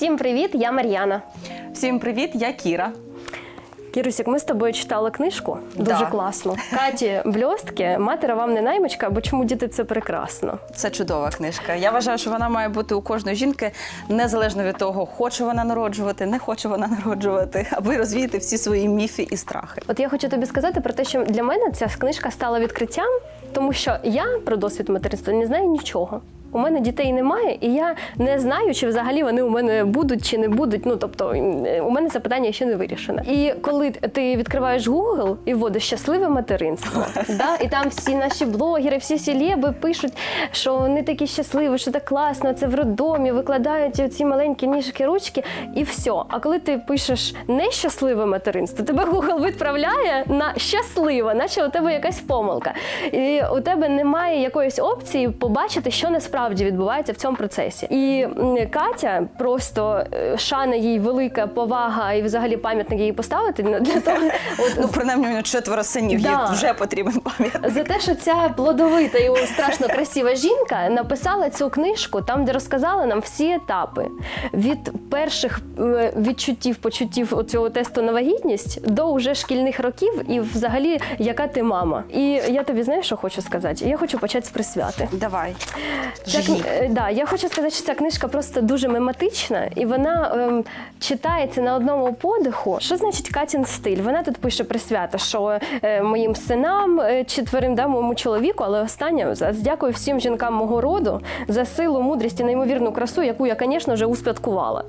Всім привіт, я Мар'яна. Всім привіт, я Кіра. Кірусік, ми з тобою читали книжку. Дуже Да. класно. Каті Бльостки, матера вам не наймичка, бо чому діти це прекрасно. Це чудова книжка. Я вважаю, що вона має бути у кожної жінки незалежно від того, хоче вона народжувати, не хоче вона народжувати, аби розвіяти всі свої міфи і страхи. От я хочу тобі сказати про те, що для мене ця книжка стала відкриттям, тому що я про досвід материнства не знаю нічого. У мене дітей немає, і я не знаю, чи взагалі вони у мене будуть чи не будуть. Ну тобто е, у мене це питання ще не вирішене. І коли ти відкриваєш Google і вводиш щасливе материнство, да, і там всі наші блогери, всі селеби пишуть, що вони такі щасливі, що так класно, це в роддомі, викладають ці маленькі ніжки, ручки, і все. А коли ти пишеш нещасливе материнство, тебе Google відправляє на щасливе, наче у тебе якась помилка. І у тебе немає якоїсь опції побачити, що насправді відбувається в цьому процесі. І Катя просто е, шана їй велика повага і взагалі пам'ятник їй поставити для того. От, Ну, принаймні, у нього четверо синів, Да. їй вже потрібен пам'ятник. за те, що ця плодовита і страшно красива жінка написала цю книжку, там, де розказала нам всі етапи від перших е, відчуттів, почуттів цього тесту на вагітність до вже шкільних років, і взагалі, яка ти мама. І я тобі знаєш, що хочу сказати? Я хочу почати з присвяти. Давай. Ця, е, да, я хочу сказати, що ця книжка просто дуже мематична, і вона ем, читається на одному подиху. Що значить Катін стиль? Вона тут пише присвята, що е, моїм синам, е, четверим, да, моєму чоловіку, але останнє за- дякую всім жінкам мого роду за силу, мудрість і неймовірну красу, яку я, звісно, вже успадкувала.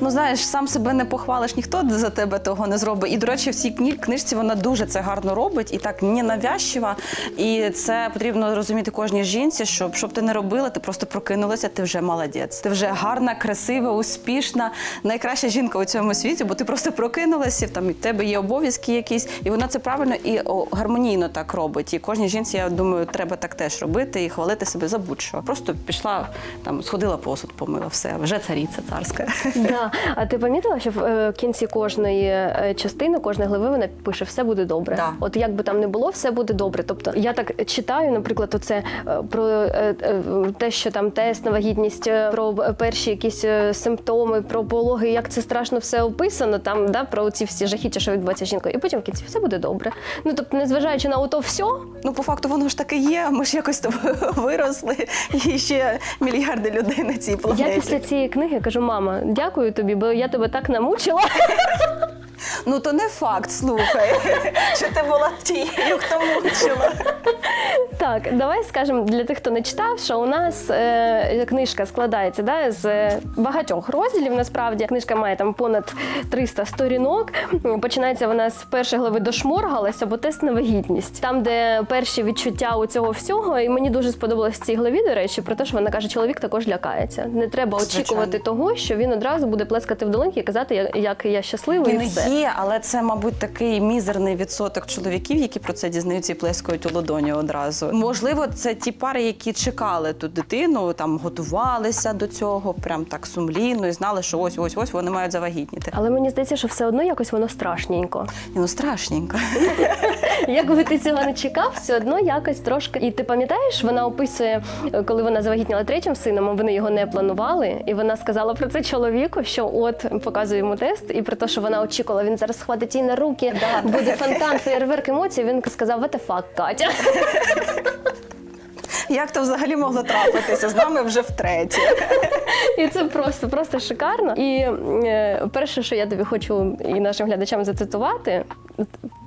Ну знаєш, сам себе не похвалиш, ніхто за тебе того не зробить. І до речі, в цій книжці вона дуже це гарно робить і так ненавязчива. І це потрібно розуміти кожній жінці, щоб щоб ти не робила, ти просто прокинулася, ти вже молодець. Ти вже гарна, красива, успішна, найкраща жінка у цьому світі, бо ти просто прокинулася, там і в тебе є обов'язки якісь, і вона це правильно і гармонійно так робить. І кожній жінці, я думаю, треба так теж робити і хвалити себе за будь-що. Просто пішла там, сходила посуд, помила все, вже цариця царська. Да. А ти помітила, що в е, кінці кожної е, частини, кожної глави вона пише все буде добре. Да. От як би там не було, все буде добре. Тобто я так читаю, наприклад, оце е, про е, е, те, що там тест на вагітність, е, про перші якісь е, симптоми, про пологи, як це страшно все описано, там да про ці всі жахіття, що відбувається з жінкою. І потім в кінці все буде добре. Ну тобто, незважаючи на ото все, Ну, по факту, воно ж таки є. Ми ж якось виросли, і ще мільярди людей на цій планеті. я після цієї книги кажу: мама, дякую тобі, бо я тебе так намучила. Ну то не факт, слухай. Що ти була тією, хто мучила. Так, давай скажемо для тих, хто не читав, що у нас е, книжка складається да, з багатьох розділів. Насправді книжка має там понад 300 сторінок. Починається вона з першої глави дошморгалась або тест на вагітність. Там, де перші відчуття у цього всього, і мені дуже сподобалось в цій главі, до речі, про те, що вона каже, чоловік також лякається. Не треба Звичайно. очікувати того, що він одразу буде плескати в долоньки і казати, як я щасливий. і все. є, але це, мабуть, такий мізерний відсоток чоловіків, які про це дізнаються і плескають у ладоні одразу. Можливо, це ті пари, які чекали ту дитину, там готувалися до цього, прям так сумлінно і знали, що ось ось ось вони мають завагітніти. Але мені здається, що все одно якось воно страшненько. Ну страшненько. Якби ти цього не чекав, все одно якось трошки. І ти пам'ятаєш, вона описує, е, коли вона завагітніла третім сином, вони його не планували. І вона сказала про це чоловіку, що от показує йому тест, і про те, що вона очікувала, він зараз схватить її на руки, Да. буде фонтан, феєрверк емоцій. Він сказав, what the fuck, Катя. Як то взагалі могло трапитися? З нами вже втретє. І це просто, просто шикарно. І е, перше, що я тобі хочу і нашим глядачам зацитувати,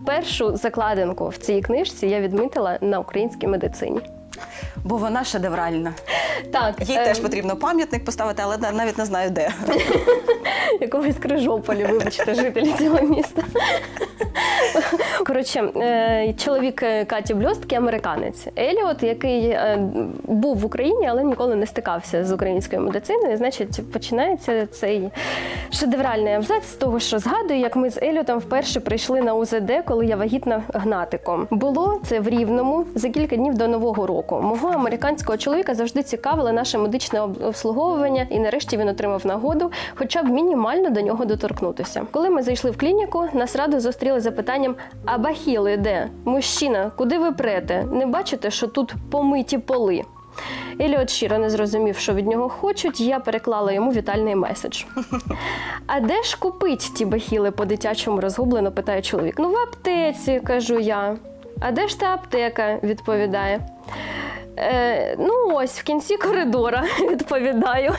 першу закладинку в цій книжці я відмітила на українській медицині. Бо вона шедевральна. Так, Їй е, теж потрібно пам'ятник поставити, але навіть не знаю де. якогось Крижополі, вибачте, жителі цього міста. Коротше, е, чоловік е, Каті Бльостки американець. Еліот, який е, був в Україні, але ніколи не стикався з українською медициною. Значить, починається цей шедевральний абзац з того, що згадую, як ми з Еліотом вперше прийшли на УЗД, коли я вагітна гнатиком. Було це в Рівному за кілька днів до Нового року. Мого американського чоловіка завжди цікавило наше медичне обслуговування, і нарешті він отримав нагоду, хоча б мінімально до нього доторкнутися. Коли ми зайшли в клініку, нас радо зустріли запитанням: а бахіли де? Мужчина, куди ви прете? Не бачите, що тут помиті поли? Еліот щиро не зрозумів, що від нього хочуть, я переклала йому вітальний меседж. А де ж купить ті бахіли по-дитячому розгублено, питає чоловік. Ну, в аптеці, кажу я. А де ж та аптека? відповідає. Е, ну, ось в кінці коридора, відповідаю.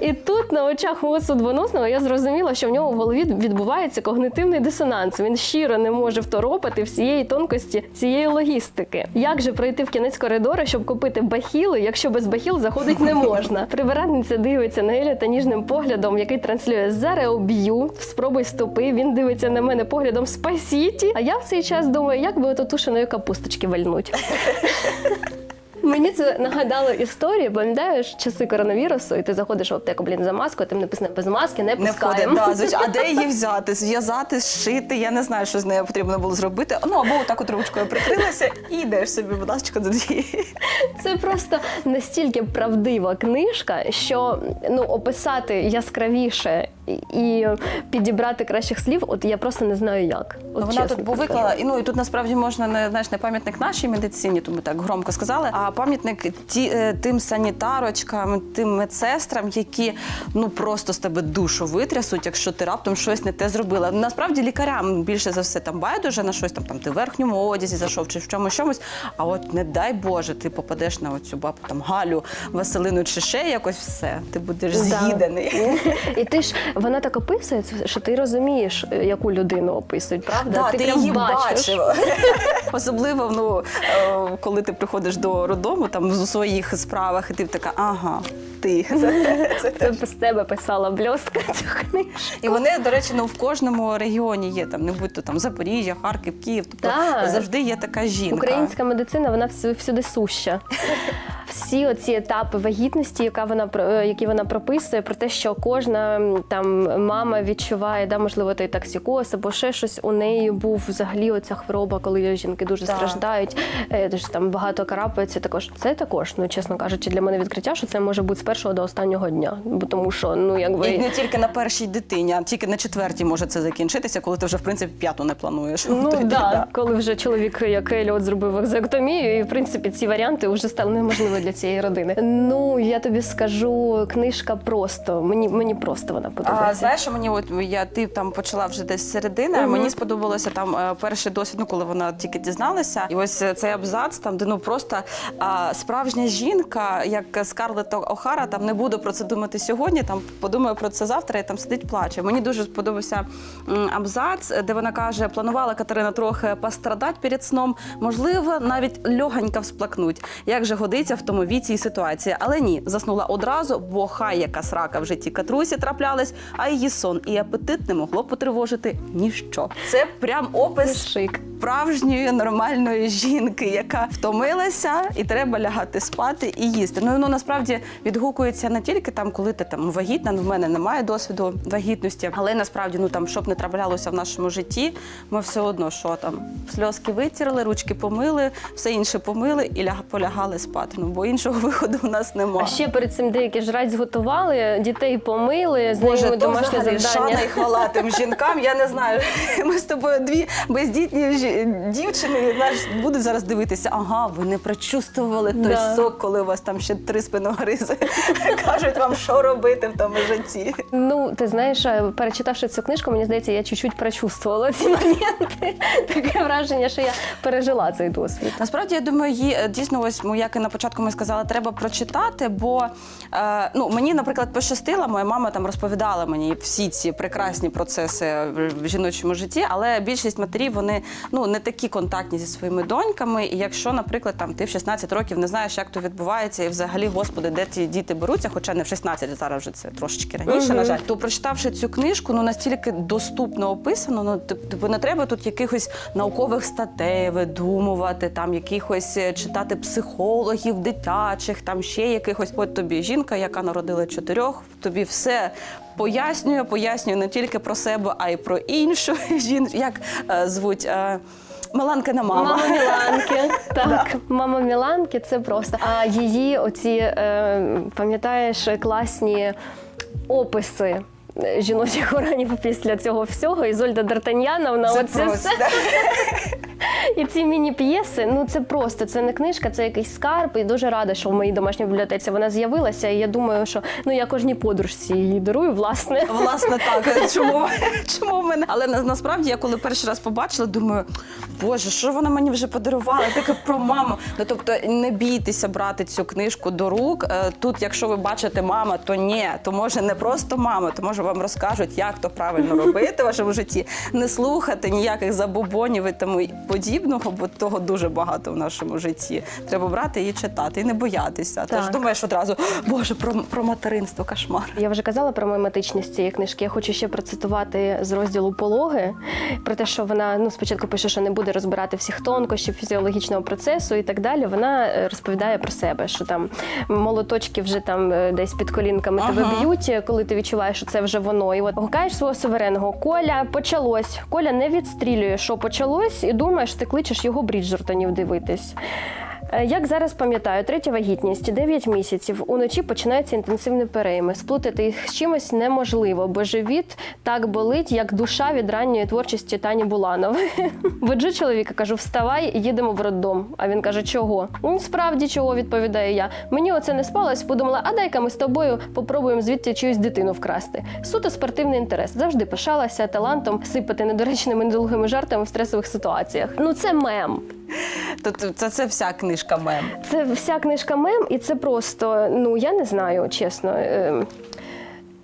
І тут на очах мого судьбоносного я зрозуміла, що в нього в голові відбувається когнитивний дисонанс. Він щиро не може второпати всієї тонкості цієї логістики. Як же пройти в кінець коридора, щоб купити бахіли, якщо без бахіл заходить не можна? Прибиратниця дивиться на Еліота ніжним поглядом, який транслює «Зараз об'ю, спробуй стопи. Він дивиться на мене поглядом спасіті. А я в цей час думаю, як би ото тушеної капусточки вальнуть. Мені це нагадало історію, пам'ятаєш часи коронавірусу, і ти заходиш в аптеку, блін, за маскою, там написано без маски, не Не входить, пускаємо. да, звич- а де її взяти? Зв'язати, зшити. Я не знаю, що з нею потрібно було зробити. Ну або отак от ручкою прикрилася і йдеш собі, будь ласка, до дві. Це просто настільки правдива книжка, що ну описати яскравіше і- підібрати кращих слів, от я просто не знаю як. От вона чесно тут повикла, і ну і тут насправді можна не знаєш не пам'ятник нашій медицині, тому так громко сказали, а пам'ятник ті, е, тим санітарочкам, тим медсестрам, які ну просто з тебе душу витрясуть, якщо ти раптом щось не те зробила. Насправді лікарям більше за все там байдуже на щось там, там ти в верхньому одязі зайшов чи в чомусь чомусь. А от не дай Боже, ти попадеш на оцю бабу там Галю, Василину чи ще якось все. Ти будеш з'їдений. І ти ж вона так описує, що ти розумієш, яку людину описують, правда? Да, ти, прям її бачиш. Особливо, ну, е, коли ти приходиш до роддому там в своїх справах, і ти така, ага, ти. Це, з тебе писала бльостка цю книжку. І вони, до речі, ну в кожному регіоні є там, не будь то там Запоріжжя, Харків, Київ. Тобто завжди є така жінка. Українська медицина вона всю- всюди суща. Всі оці етапи вагітності, яка вона е, які вона прописує, про те, що кожна там мама відчуває, да, можливо, той токсикоз або ще щось. У неї був взагалі оця хвороба, коли жінки дуже Так. страждають, е, дуже там багато карапається. Також це також, ну чесно кажучи, для мене відкриття, що це може бути з першого до останнього дня. Бо тому що ну якби І не тільки на першій дитині, а тільки на четвертій може це закінчитися, коли ти вже в принципі п'яту не плануєш. Ну Тоді, да, коли вже чоловік, як Еліот, зробив екзектомію, і в принципі ці варіанти вже стали для цієї родини. Ну я тобі скажу, книжка просто мені мені просто вона А знаєш, мені от я ти там почала вже десь середини. а Мені сподобалося там е, перший досвід, ну коли вона тільки дізналася, і ось е, цей абзац, там де ну просто а, справжня жінка, як Скарлетт Охара, там не буду про це думати сьогодні. Там подумаю про це завтра і там сидить, плаче. Мені дуже сподобався абзац, де вона каже: планувала Катерина трохи пострадати перед сном, можливо, навіть льогонька всплакнуть. Як же годиться в тому віці і ситуації, але ні, заснула одразу, бо хай яка срака в житті Катрусі траплялась, а її сон і апетит не могло потривожити ніщо. Це прям опис Шик. справжньої нормальної жінки, яка втомилася і треба лягати спати і їсти. Ну воно насправді відгукується не тільки там, коли ти там вагітна. Ну, в мене немає досвіду вагітності, але насправді ну там щоб не траплялося в нашому житті, ми все одно що там сльозки витірли, ручки помили, все інше помили і ляг полягали спати. Ну бо іншого виходу у нас немає. А ще перед цим деякі жрать зготували, дітей помили, з Боже, ними то домашнє взагалі завдання. шана і хвала тим жінкам. Я не знаю. Ми з тобою дві бездітні жі- дівчини. Знаєш, будуть зараз дивитися. Ага, ви не прочувствували той Да. сок, коли у вас там ще три спиногризи. Кажуть вам, що робити в тому житті. Ну, ти знаєш, е, перечитавши цю книжку, мені здається, я чуть-чуть прочувствувала ці моменти. Таке враження, що я пережила цей досвід. Насправді я думаю, її е, дійсно ось як і на початку ми сказали, треба прочитати. Бо е, ну мені, наприклад, пощастило, моя мама там розповідала мені всі ці прекрасні процеси в жіночому житті, але більшість матерів вони ну не такі контактні зі своїми доньками. І якщо, наприклад, там ти в 16 років не знаєш, як то відбувається, і взагалі, господи, де ті діти беруться, хоча не в 16, зараз вже це трошечки раніше, Мгм. на жаль, то прочитавши цю книжку, ну настільки доступно описано. Ну типу не треба тут якихось наукових статей видумувати, там якихось е, читати психологів, дитячих, там ще якихось. От тобі жінка, яка народила чотирьох, тобі все. Пояснює, пояснює не тільки про себе, а й про іншу жінку. Як е, звуть е, Маланкина мама. Мама Міланки. Так, мама Міланки це просто. А її оці, е, пам'ятаєш, класні описи. Е, Жіночих органів після цього всього Ізольда Д'Артаньяновна, Це оце просто, все. І ці міні-п'єси, ну це просто це не книжка, це якийсь скарб. І дуже рада, що в моїй домашній бібліотеці вона з'явилася. І я думаю, що ну я кожній подружці її дарую, власне. Власне, так. Чому, чому в мене? Але на- насправді я коли перший раз побачила, думаю, боже, що вона мені вже подарувала? Таке про маму. Ну тобто не бійтеся брати цю книжку до рук. Е, Тут, якщо ви бачите мама, то ні, то може не просто мама, то може вам розкажуть, як то правильно робити в вашому житті. Не слухати ніяких забобонів і тому подібного, бо того дуже багато в нашому житті. Треба брати і читати, і не боятися. Тож Так. думаєш одразу, боже, про, про материнство, кошмар. Я вже казала про мематичність цієї книжки. Я хочу ще процитувати з розділу пологи про те, що вона ну спочатку пише, що не буде розбирати всіх тонкощів фізіологічного процесу і так далі. Вона е, розповідає про себе, що там молоточки вже там е, десь під колінками тебе б'ють, е, коли ти відчуваєш, що це вже воно. І от гукаєш свого суверенного. Коля почалось. Коля не відстрілює, що почалось, і думаєш, ти кличеш його Бріджертонів дивитись. Е, Як зараз пам'ятаю, третя вагітність 9 місяців. Уночі починаються інтенсивні перейми. Сплутати їх з чимось неможливо, бо живіт так болить, як душа від ранньої творчості Тані Буланової. Воджу чоловіка, кажу, вставай, їдемо в роддом. А він каже, чого? «Ну, Справді чого, відповідаю я. Мені оце не спалось, подумала, а дай-ка ми з тобою попробуємо звідти чиюсь дитину вкрасти. Суто спортивний інтерес. Завжди пишалася талантом сипати недоречними недолугими жартами в стресових ситуаціях. Ну це мем. Тобто це, це вся книжка мем. Це вся книжка мем, і це просто, ну я не знаю, чесно. е,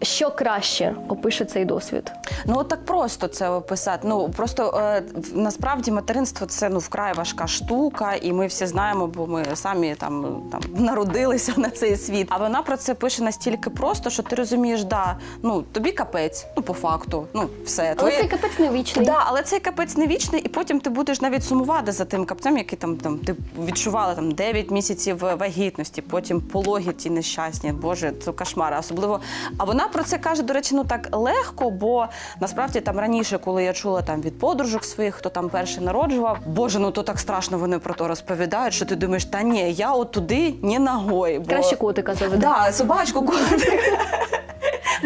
Що краще опише цей досвід? Ну от так просто це описати. Ну просто е, насправді материнство це ну вкрай важка штука, і ми всі знаємо, бо ми самі там, там народилися на цей світ. А вона про це пише настільки просто, що ти розумієш, да, ну тобі капець, ну по факту, ну все Але твоє- цей капець не вічний. Да, але цей капець не вічний, і потім ти будеш навіть сумувати за тим капцем, який там, там ти відчувала там 9 місяців вагітності, потім пологи ті нещасні. Боже, це кошмар. Особливо. А вона про це каже, до речі, ну так легко, бо насправді там раніше, коли я чула там від подружок своїх, хто там перший народжував, боже, ну то так страшно вони про то розповідають, що ти думаєш, та ні, я от туди ні ногою. Бо... Краще котика заведу. Да, собачку котик.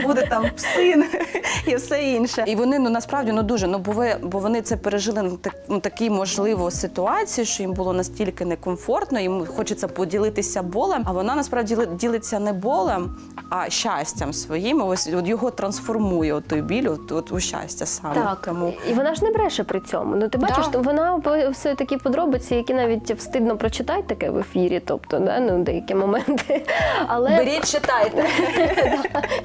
Буде там псин і все інше. І вони ну насправді ну дуже ну бо ви, бо вони це пережили на так, ну, такій можливо ситуації, що їм було настільки некомфортно, їм хочеться поділитися болем. А вона насправді ділиться не болем, а щастям своїм. Ось от його трансформує от той біль, от, от у щастя саме. Так, Тому і вона ж не бреше при цьому. Ну ти бачиш, Да. вона описує такі подробиці, які навіть встидно прочитати таке в ефірі, тобто да, ну, деякі моменти. Але беріть, читайте.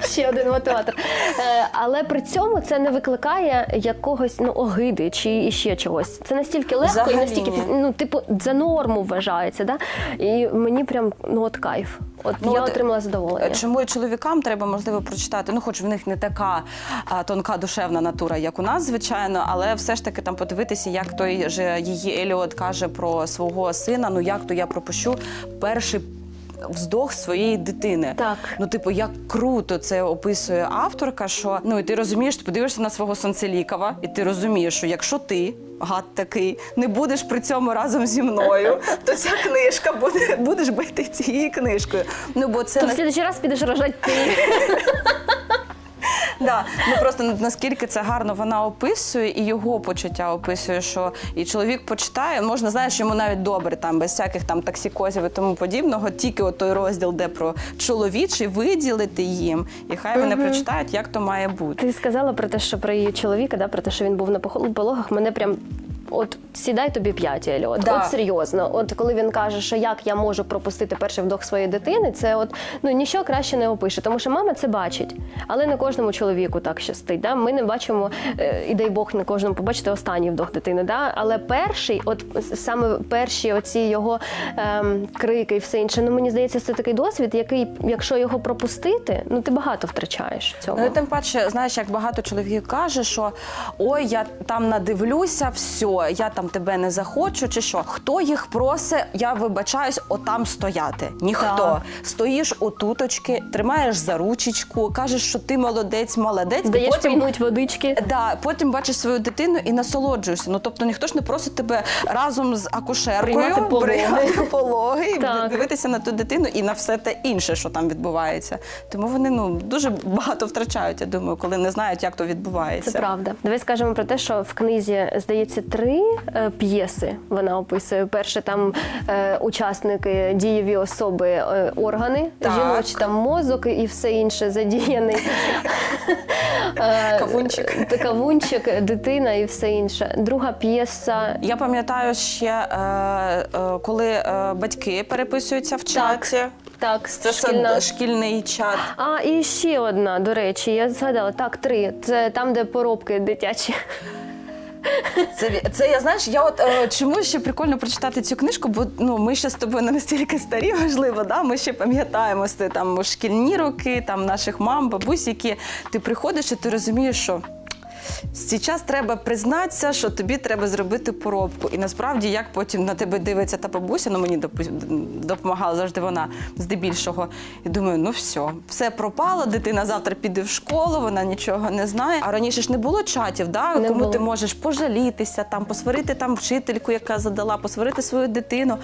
ще один мотиватор. Е, Але при цьому це не викликає якогось ну огиди чи ще чогось. Це настільки легко Взагалі і настільки ні. ну, типу, за норму вважається. Да? І мені прям ну от кайф. От Ну, я от, отримала задоволення. Чому і чоловікам треба можливо прочитати? Ну, хоч в них не така а, тонка душевна натура, як у нас, звичайно, але все ж таки там подивитися, як той же її Еліот каже про свого сина. Ну як то я пропущу перший. Вздох своєї дитини. Так. Ну, типу, як круто це описує авторка, що ну і ти розумієш, ти подивишся на свого Санцелікова, і ти розумієш, що якщо ти, гад такий, не будеш при цьому разом зі мною, то ця книжка буде будеш бити цією книжкою. Ну бо це То в на- слідчий раз підеш рожати ти. Да, ну просто наскільки це гарно вона описує, і його почуття описує, що і чоловік почитає, можна знаєш, йому навіть добре, там без всяких там таксікозів і тому подібного. Тільки от той розділ, де про чоловічий, виділити їм, і хай вони прочитають, як то має бути. Ти сказала про те, що про її чоловіка, да, про те, що він був на пологах, мене прям. От сідай тобі п'ять, Еліот. Да. От серйозно. От коли він каже, що як я можу пропустити перший вдох своєї дитини, це от ну ніщо краще не опише, тому що мама це бачить, але не кожному чоловіку так щастить. Да? Ми не бачимо, е, і дай Бог не кожному побачити останній вдох дитини. Да? Але перший, от саме перші оці його ем, крики і все інше. Ну мені здається, це такий досвід, який, якщо його пропустити, ну ти багато втрачаєш в цьому. Ну і тим паче, знаєш, як багато чоловіків каже, що ой, я там надивлюся, все, я там тебе не захочу, чи що. Хто їх просить, я вибачаюсь, отам стояти. Ніхто. Так. Стоїш отуточки, тримаєш за ручечку, кажеш, що ти молодець, молодець. Даєш потім водички. Да, потім бачиш свою дитину і насолоджуєшся. Ну тобто ніхто ж не просить тебе разом з акушеркою Приймати пологи. приймати пологи і дивитися на ту дитину і на все те інше, що там відбувається. Тому вони ну дуже багато втрачають, я думаю, коли не знають, як то відбувається. Це правда. Давай скажемо про те, що в книзі здається три три е, п'єси. Вона описує. Перше там е, учасники, дієві особи, е, органи Так. жіночі, там мозок і все інше задіяний. Кавунчик. Кавунчик, дитина і все інше. Друга п'єса. Я пам'ятаю ще, е, е, коли е, батьки переписуються в чаті. Так, Це шкільна. шкільний чат. А і ще одна, до речі, я згадала. Так, три. Це там, де поробки дитячі. Це, це я знаєш, я от е, чому ще прикольно прочитати цю книжку, бо ну ми ще з тобою не настільки старі, можливо, да? ми ще пам'ятаємо там шкільні роки, там наших мам, бабусь, які ти приходиш і ти розумієш, що. Зараз треба признатися, що тобі треба зробити поробку. І насправді, як потім на тебе дивиться та бабуся, ну мені допомагала завжди вона здебільшого. І думаю, ну все, все пропало, дитина завтра піде в школу, вона нічого не знає. А раніше ж не було чатів, да? Не кому було. ти можеш пожалітися, там, посварити там вчительку, яка задала, посварити свою дитину.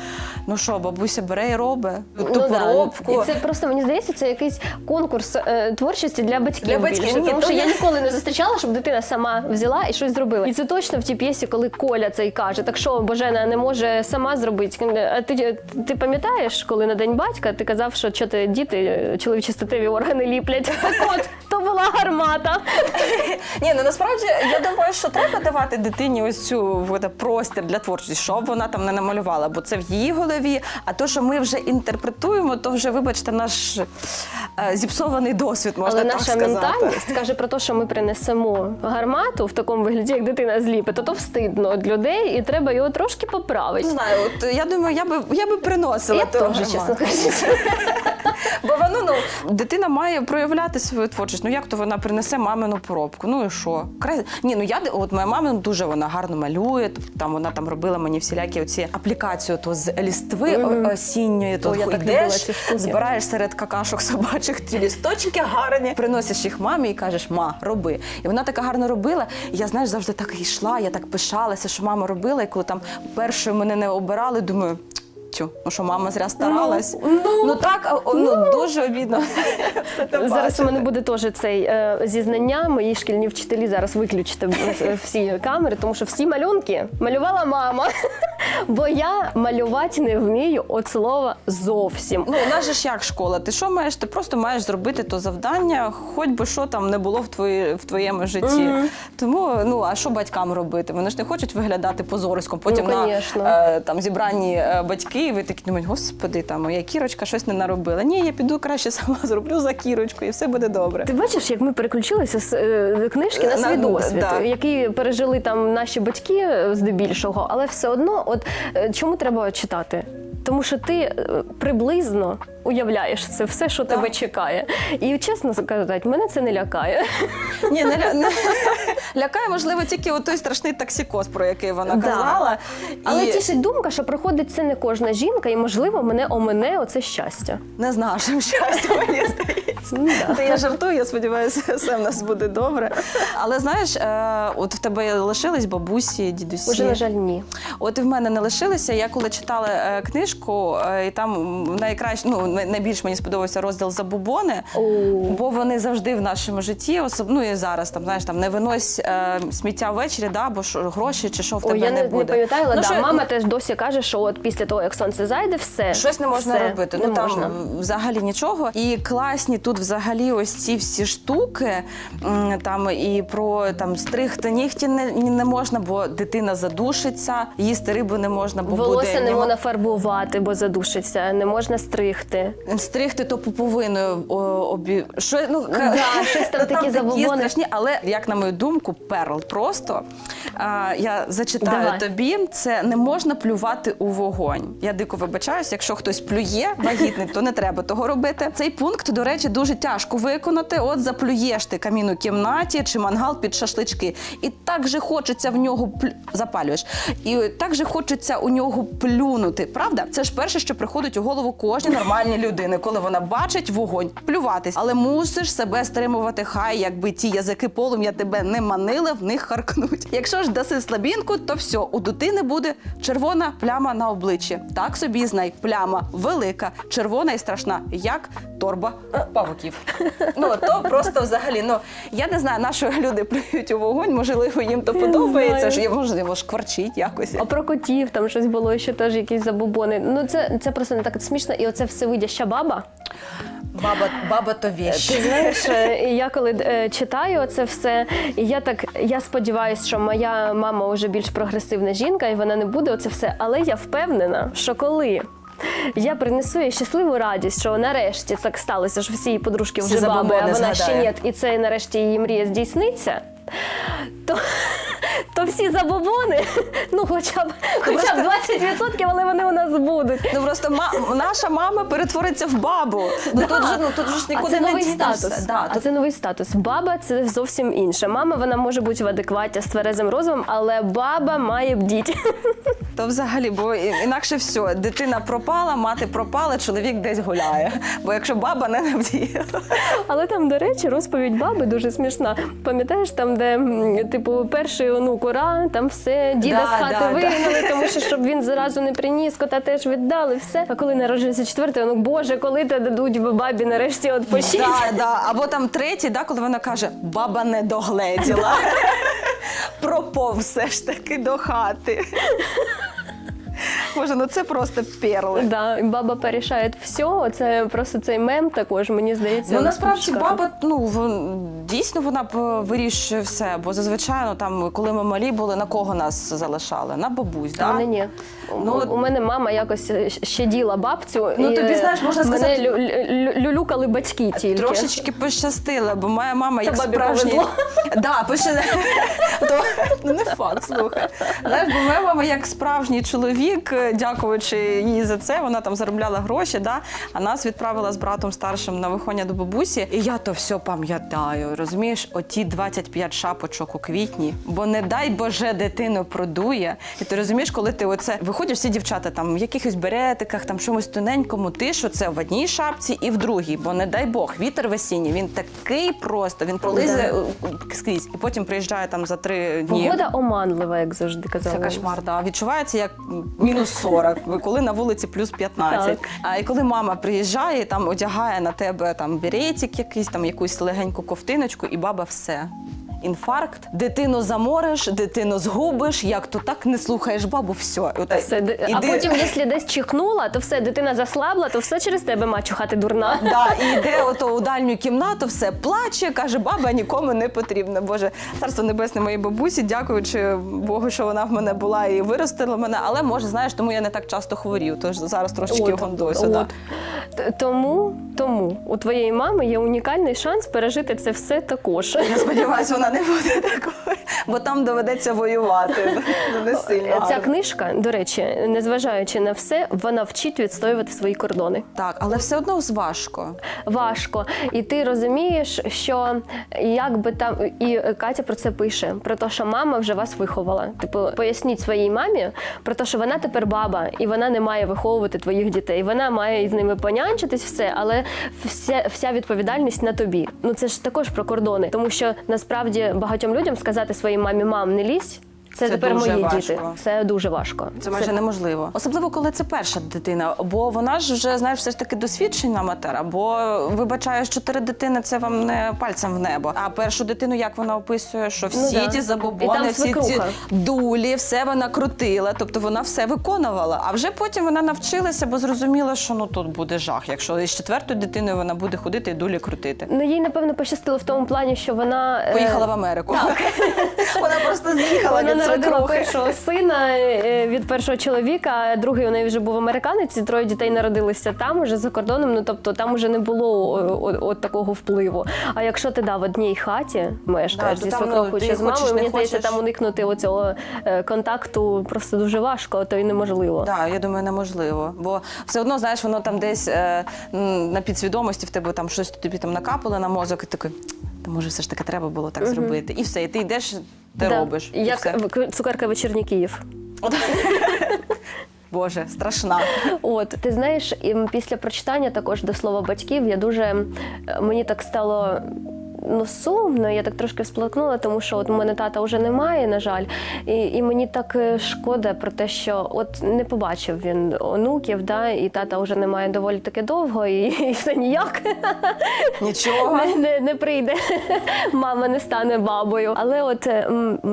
Ну що, бабуся бере і робить ту Ну, да. поробку. І це просто мені здається, це якийсь конкурс е, творчості для батьків. Для батьків, більше. ні, тому то що я я- ніколи не зустрічала, щоб дитина сама взяла і щось зробила. І це точно в тій п'єсі, коли Коля цей каже: так що Божена не може сама зробити. А ти, ти пам'ятаєш, коли на день батька ти казав, що що ти діти чоловічі статеві органи ліплять? Так от, то була гармата. Ні, ну насправді я думаю, що треба давати дитині ось цю простір для творчості, щоб вона там не намалювала, бо це в її голові. А то, що ми вже інтерпретуємо, то вже, вибачте, наш е, зіпсований досвід, можна Але так наша ментальність каже про те, що ми принесемо гармату в такому вигляді, як дитина зліпить, то то встидно від людей, і треба його трошки поправити. Не знаю, от я думаю, я би я би приносила Я теж, чесно кажучи. Бо воно ну дитина має проявляти свою творчість. Ну як то вона принесе мамину поробку? Ну і що? Край... Ні, ну я от моя мама дуже вона гарно малює. Там вона там робила мені всілякі оці аплікацію то з лістви Мгм. о- осінньої, то я так йдеш, збираєш серед какашок собачих ті лісточки гарні, приносиш їх мамі і кажеш, ма, роби. І вона така гарно робила. Я знаєш, завжди так йшла, я так пишалася, що мама робила. І коли там першою мене не обирали, думаю. Тю, ну що мама зря старалась. ну, так, а, о, ну, дуже обідно. Зараз у мене буде теж цей е, зізнання. Мої шкільні вчителі зараз виключите всі камери, тому що всі малюнки малювала мама. Бо я малювати не вмію от слова зовсім. Ну, у нас же ж як школа. Ти що маєш? Ти просто маєш зробити то завдання, хоч би що там не було в, твої, в твоєму житті. Тому, ну а що батькам робити? Вони ж не хочуть виглядати позориськом. Потім Ну, на е, там зібранні е, батьки, і ви такі думаєте, господи, там моя кірочка щось не наробила. Ні, я піду краще сама зроблю за кірочку, і все буде добре. Ти бачиш, як ми переключилися з е, книжки на На- свій досвід, да. який пережили там наші батьки е, здебільшого, але все одно, от е, чому треба читати? Тому що ти е, приблизно уявляєш це все, що тебе чекає. І чесно сказати, мене це не лякає. Ні, не, ля- не лякає, можливо, тільки от той страшний токсикоз, про який вона Да. казала. Але тішить думка, що проходить це не кожна жінка, і можливо мене омене оце щастя. не з нашим щастям, мені здається. Ну, да. Та я жартую, я сподіваюся, все в нас буде добре. Але знаєш, е, от в тебе лишились бабусі, дідусі. Уже, на жаль, ні. От і в мене не лишилися. Я коли читала е, книжку, е, і там найкраще, ну найбільш мені сподобався розділ забубони, бо вони завжди в нашому житті, особ... ну і зараз там знаєш, там не винось е, сміття ввечері, да, бо що гроші чи що в тебе Ой, я не не, не пам'ятаю, але Ну, да, що- мама теж досі каже, що от після того, як сонце зайде, все. Щось не можна все, робити. Не ну там можна. взагалі нічого. І класні тут взагалі ось ці всі штуки. Там і про там стригти нігті не, не можна, бо дитина задушиться, їсти рибу не можна, бо Волосся буде не можна фарбувати, бо задушиться, не можна стригти. Стригти то пуповиною о, обі... Що, ну, Да, щось там такі забобони. страшні, але як на мою думку, перл просто. А, я зачитаю Давай. тобі, це не можна плювати у вогонь. Я дико вибачаюсь, якщо хтось плює вагітний, то не треба того робити. Цей пункт, до речі, дуже тяжко виконати. От заплюєш ти камін у кімнаті чи мангал під шашлички. І так же хочеться в нього плю... запалюєш. І так же хочеться у нього плюнути, правда? Це ж перше, що приходить у голову кожній нормальній людини, коли вона бачить вогонь, плюватись. Але мусиш себе стримувати. Хай якби ті язики полум'я тебе не манили, в них харкнуть. Якщо ж даси слабінку, то все, у дитини буде червона пляма на обличчі. Так собі знай, пляма велика, червона і страшна, як торба павуків. Ну то просто взагалі. Ну я не знаю, на що люди плюють у вогонь. Можливо, їм то подобається. я можливо шкварчить якось. А про котів там щось було, що теж якісь забобони. Ну це, це просто не так смішно. І оце всевидяща баба. Баба, баба то Ти знаєш, е, я коли е, читаю це все, і я так я сподіваюся, що моя мама вже більш прогресивна жінка, і вона не буде оце все. Але я впевнена, що коли. Я принесу їй щасливу радість, що нарешті так сталося, що всі її подружки вже баби, а вона ще ні, і це нарешті її мрія здійсниться. То, то всі забобони, ну хоча б, хоча б 20%, але вони у нас будуть. Ну просто ма- наша мама перетвориться в бабу. Ну тут же ну тут же ж нікуди це не новий статус. Да, а тут це новий статус. Баба це зовсім інше. Мама вона може бути в адекваті з тверезим розумом, але баба має бдіть. то взагалі, бо інакше все, дитина пропала, мати пропала, чоловік десь гуляє. Бо якщо баба не навдіє. Але там, до речі, розповідь баби дуже смішна. Пам'ятаєш, там, де м, типу перший онук ура, там все діда Да, з хати да, да. вигнали, тому що щоб він зразу не приніс, кота теж віддали. Все. А коли народжується четвертий онук, боже, коли те дадуть бабі нарешті от пощить. Да, да. Або там третій, да, коли вона каже, баба не догледіла. Пропов все ж таки до хати. Боже, ну це просто перли. Да, баба порішає все. Це просто цей мем також, мені здається. Ну насправді баба, ну в дійсно вона б вирішує все. Бо зазвичай, ну там, коли ми малі були, на кого нас залишали? На бабусь, так? да? мене ні. Ну, у, мене мама якось е, щаділа бабцю. Ну, і, тобі, знаєш, можна мене сказати- лю- лю- люлюкали батьки тільки. Трошечки пощастило, бо моя мама як бабі справжній... Да, пише... То, ну не факт, слухай. Знаєш, бо моя мама як справжній чоловік, е, дякуючи їй за це, вона там заробляла гроші, да? а нас відправила з братом старшим на виходня до бабусі. І я то все пам'ятаю. Розумієш, оті 25 шапочок у квітні, бо не дай Боже дитину продує. І ти розумієш, коли ти оце виходиш, всі дівчата там в якихось беретиках, там чомусь тоненькому, ти що це в одній шапці і в другій, бо не дай Бог, вітер весінній, він такий просто, він пролизе е, скрізь. І потім приїжджає там за три дні. Погода оманлива, як завжди казала. Це кошмар, да. Відчувається як мінус 40, коли на вулиці плюс 15. Так. А і коли мама приїжджає, там одягає на тебе там беретик якийсь, там якусь легеньку ковтиночку, і баба все. Інфаркт, дитину замориш, дитину згубиш, як то так не слухаєш бабу, все. Ота- Все, ди- а потім, якщо десь чихнула, то все, дитина заслабла, то все через тебе мачуха, ти дурна. Да, і йде ото у дальню кімнату, все плаче, каже, баба нікому не потрібна. Боже, царство небесне моїй бабусі, дякуючи Богу, що вона в мене була і виростила мене. Але може, знаєш, тому я не так часто хворів. Тож зараз трошечки От. Да. Тому, тому у твоєї мами є унікальний шанс пережити це все також. Я сподіваюся, вона не буде такою, бо там доведеться воювати. Не сильно. Ця книжка, до речі, незважаючи на все, вона вчить відстоювати свої кордони. Так, але все одно важко. Важко. І ти розумієш, що як би там і Катя про це пише: про те, що мама вже вас виховала. Типу, поясніть своїй мамі про те, що вона тепер баба, і вона не має виховувати твоїх дітей. Вона має з ними понянчитись, все, але вся, вся відповідальність на тобі. Ну це ж також про кордони, тому що насправді багатьом людям сказати своїй мамі мам не лізь. Це, Це тепер мої важко. діти. Це дуже важко. Це майже неможливо. Особливо, коли це перша дитина, бо вона ж вже знаєш, все ж таки досвідчена матера. Бо вибачаєш, чотири дитини це вам не пальцем в небо. А першу дитину, як вона описує, що всі да. ті забобони, всі ці дулі, все вона крутила, тобто вона все виконувала. А вже потім вона навчилася, бо зрозуміла, що ну тут буде жах. Якщо із четвертою дитиною вона буде ходити і дулі крутити. Ну їй напевно пощастило в тому плані, що вона е, Поїхала в Америку. вона просто з'їхала народила свекрухи. першого сина е, від першого чоловіка, другий у неї вже був американець, і троє дітей народилися там, уже за кордоном. Ну тобто там уже не було о, о, от такого впливу. А якщо ти да, в одній хаті мешкаєш Да, зі там, ну, свекрухою ти чи з хочеш, мамою, не мені здається, хочеш. там уникнути оцього е, контакту просто дуже важко, то й неможливо. Так, я думаю, неможливо. Бо все одно, знаєш, воно там десь е, м, на підсвідомості в тебе там щось тобі там накапало на мозок, і такий, та може все ж таки треба було так зробити. І все, і ти йдеш, ти Да. робиш. Як все. цукерка вечірній Київ. Боже, страшна. От ти знаєш, і після прочитання також до слова батьків я дуже е, мені так стало. Ну, сумно, я так трошки всплакнула, тому що от у мене тата вже немає, на жаль. І, і мені так е, шкода про те, що от не побачив він онуків, да, і тата вже немає доволі таки довго, і, і все ніяк Нічого. не, не, не прийде. Мама не стане бабою. Але от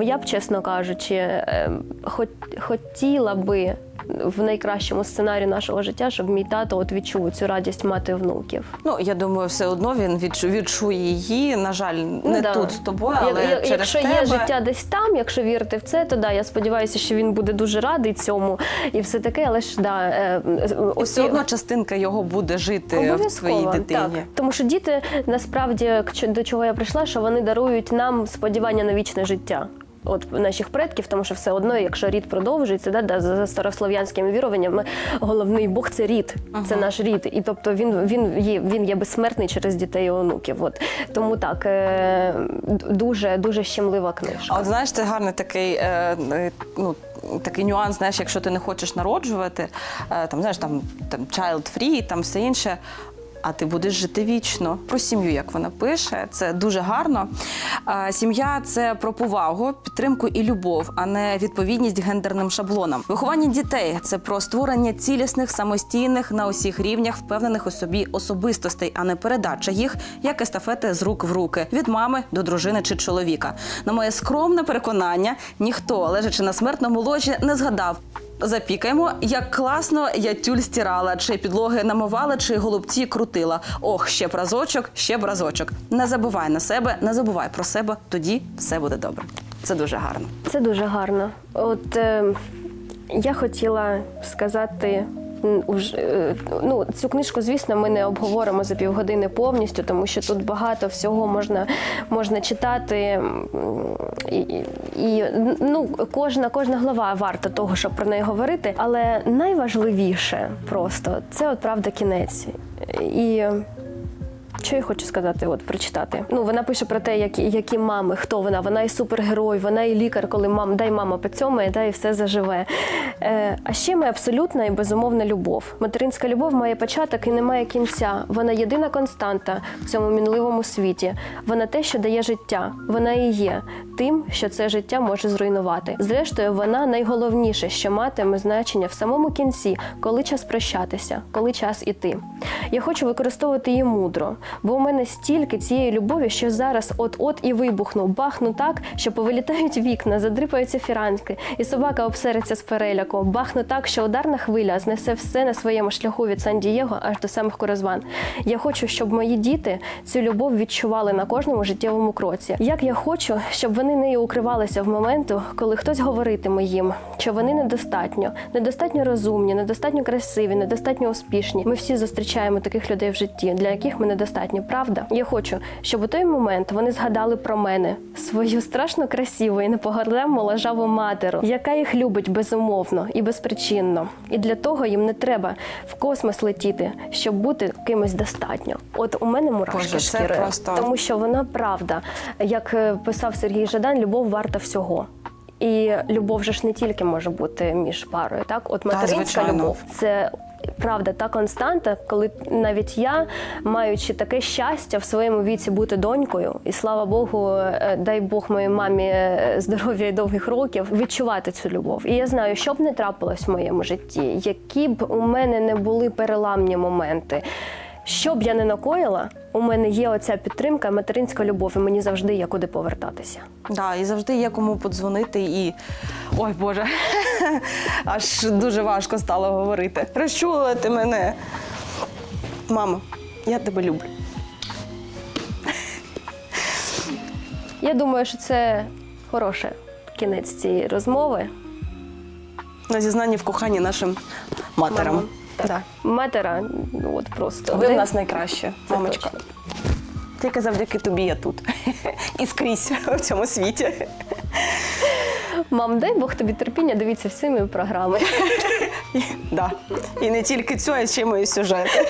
я б, чесно кажучи, е, хот, хотіла би в найкращому сценарії нашого життя, щоб мій тато от відчув цю радість мати внуків. Ну, я думаю, все одно він відчу- відчує її. На жаль, не да. тут з тобою, але я- через якщо тебе. є життя десь там, якщо вірити в це, то да, я сподіваюся, що він буде дуже радий цьому і все таке. Але ж да, е, ось все одно частинка його буде жити в твоїй дитині. Так. Тому що діти насправді до чого я прийшла, що вони дарують нам сподівання на вічне життя. От наших предків, тому що все одно, якщо рід продовжується, да, да, за старослов'янськими віруваннями, головний Бог це рід, це наш рід. І тобто він, він, є, він є безсмертний через дітей і онуків. От. Тому так, е, дуже, дуже щемлива книжка. А от знаєш, це гарний такий, е, е, ну, такий нюанс, знаєш, якщо ти не хочеш народжувати, е, там, знаєш, там, там child free, там все інше. А ти будеш жити вічно. Про сім'ю, як вона пише, це дуже гарно. Сім'я це про повагу, підтримку і любов, а не відповідність гендерним шаблонам. Виховання дітей це про створення цілісних, самостійних на усіх рівнях, впевнених у собі особистостей, а не передача їх як естафети з рук в руки від мами до дружини чи чоловіка. На моє скромне переконання, ніхто, лежачи на смертному ложі, не згадав. Запікаємо, як класно я тюль стирала, чи підлоги намивала, чи голубці крутила. Ох, ще б разочок, ще б разочок. Не забувай на себе, не забувай про себе, тоді все буде добре. Це дуже гарно. Це дуже гарно. От е, я хотіла сказати. Е, Ну, цю книжку, звісно, ми не обговоримо за півгодини повністю, тому що тут багато всього можна, можна читати. І- і ну, кожна, кожна глава варта того, щоб про неї говорити. Але найважливіше просто це от правда кінець. І що я хочу сказати, от прочитати. Ну вона пише про те, які, які мами, хто вона. Вона і супергерой, вона і лікар, коли мам дай мама поцьомає, да, і все заживе. Е, а ще ми абсолютна і безумовна любов. Материнська любов має початок і не має кінця. Вона єдина константа в цьому мінливому світі. Вона те, що дає життя. Вона і є тим, що це життя може зруйнувати. Зрештою, вона найголовніше, що матиме значення в самому кінці, коли час прощатися, коли час іти. Я хочу використовувати її мудро, бо у мене стільки цієї любові, що зараз от-от і вибухну, бахну так, що повилітають вікна, задрипаються фіранки, і собака обсериться з переляку. Бахну так, що ударна хвиля знесе все на своєму шляху від Сан-Дієго аж до самих Курозван. Я хочу, щоб мої діти цю любов відчували на кожному життєвому кроці. Як я хочу, щоб вони нею укривалися в моменту, коли хтось говоритиме їм, що вони недостатньо, недостатньо розумні, недостатньо красиві, недостатньо успішні. Ми всі зустрічаємо таких людей в житті, для яких ми недостатньо. Правда? Я хочу, щоб у той момент вони згадали про мене свою страшно красиву і непогарлему моложаву матеру, яка їх любить безумовно і безпричинно. І для того їм не треба в космос летіти, щоб бути кимось достатньо. От у мене мурашки Боже, шкіри, просто- тому що вона правда. Як е, писав Сергій Жадан, любов варта всього. І любов же ж не тільки може бути між парою, так? От материнська звичайно. любов це. Правда, та константа, коли навіть я, маючи таке щастя в своєму віці бути донькою, і слава Богу, е, дай Бог моїй мамі е, здоров'я і довгих років, відчувати цю любов. І я знаю, що б не трапилось в моєму житті, які б у мене не були переламні моменти. Що б я не накоїла, у мене є оця підтримка, материнська любов, і мені завжди є куди повертатися. Да, і завжди є кому подзвонити і. Ой Боже, аж дуже важко стало говорити. Розчулила ти мене. Мамо, я тебе люблю. Я думаю, що це хороший кінець цієї розмови. На зізнанні в коханні нашим матерам. Мамам. Так. Да. Матера, ну от просто Ви в нас найкраще, Це мамочка. точно. Тільки завдяки тобі я тут. І скрізь в цьому світі. Мам, дай Бог тобі терпіння, дивіться всі мої програми. Да. І не тільки цю, а ще й мої сюжети.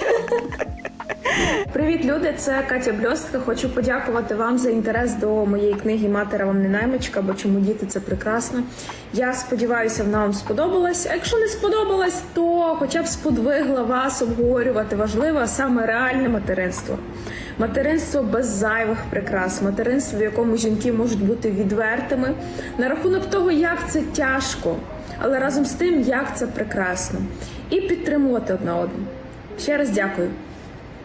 Привіт, люди! Це Катя Бльостка. Хочу подякувати вам за інтерес до моєї книги Матера вам не наймичка, бо чому діти це прекрасно. Я сподіваюся, вона вам сподобалась. А якщо не сподобалась, то хоча б сподвигла вас обговорювати важливе, а саме реальне материнство. Материнство без зайвих прикрас, материнство, в якому жінки можуть бути відвертими на рахунок того, як це тяжко, але разом з тим, як це прекрасно, і підтримувати одна одну. Ще раз дякую.